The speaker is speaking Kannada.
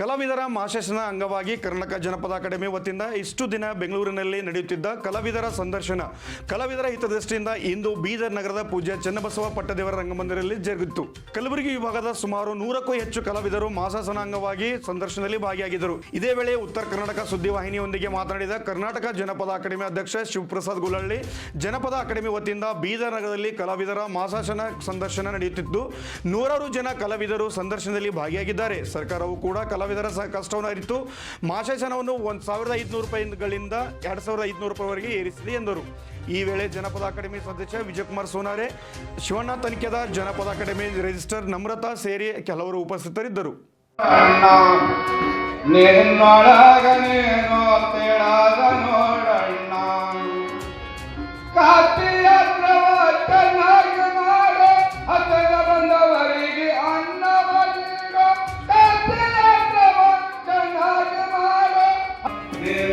ಕಲಾವಿದರ ಮಾಶಾಸನ ಅಂಗವಾಗಿ ಕರ್ನಾಟಕ ಜನಪದ ಅಕಾಡೆಮಿ ವತಿಯಿಂದ ಇಷ್ಟು ದಿನ ಬೆಂಗಳೂರಿನಲ್ಲಿ ನಡೆಯುತ್ತಿದ್ದ ಕಲಾವಿದರ ಸಂದರ್ಶನ. ಕಲಾವಿದರ ಹಿತದೃಷ್ಟಿಯಿಂದ ಇಂದು ಬೀದರ್ ನಗರದ ಪೂಜ್ಯ ಚನ್ನಬಸವ ಪಟ್ಟದೇವರ ರಂಗಮಂದಿರದಲ್ಲಿ ಜರುಗಿತು. ಕಲಬುರಗಿ ವಿಭಾಗದ ಸುಮಾರು ನೂರಕ್ಕೂ ಹೆಚ್ಚು ಕಲಾವಿದರು ಮಾಸಾಸನ ಅಂಗವಾಗಿ ಸಂದರ್ಶನದಲ್ಲಿ ಭಾಗಿಯಾಗಿದ್ದರು. ಇದೇ ವೇಳೆ ಉತ್ತರ ಕರ್ನಾಟಕ ಸುದ್ದಿವಾಹಿನಿಯೊಂದಿಗೆ ಮಾತನಾಡಿದ ಕರ್ನಾಟಕ ಜನಪದ ಅಕಾಡೆಮಿ ಅಧ್ಯಕ್ಷ ಶಿವಪ್ರಸಾದ್ ಗುಲಳ್ಳಿ, ಜನಪದ ಅಕಾಡೆಮಿ ವತಿಯಿಂದ ಬೀದರ್ ನಗರದಲ್ಲಿ ಕಲಾವಿದರ ಮಾಸಾಸನ ಸಂದರ್ಶನ ನಡೆಯುತ್ತಿದ್ದು, ನೂರಾರು ಜನ ಕಲಾವಿದರು ಸಂದರ್ಶನದಲ್ಲಿ ಭಾಗಿಯಾಗಿದ್ದಾರೆ. ಸರ್ಕಾರವು ಕೂಡ ಕಲಾವಿದರ ಕಷ್ಟವನ್ನು ಮಾಸಾಸನವನ್ನು ಒಂದು ಸಾವಿರದ ಐದುನೂರು ರೂಪಾಯಿಗಳಿಂದ ಎರಡು ಸಾವಿರದ ಐದುನೂರು ರೂಪಾಯಿವರೆಗೆ ಏರಿಸಿದೆ ಎಂದರು. ಈ ವೇಳೆ ಜನಪದ ಅಕಾಡೆಮಿ ಸದಸ್ಯ ವಿಜಯಕುಮಾರ್ ಸೋನಾರೆ, ಶಿವಣ್ಣ ತನಿಖೆದಾರ್ ಜನಪದ ಅಕಾಡೆಮಿ ರಿಜಿಸ್ಟರ್ ನಮ್ರತಾ ಸೇರಿ ಕೆಲವರು ಉಪಸ್ಥಿತರಿದ್ದರು. ಅಣ್ಣ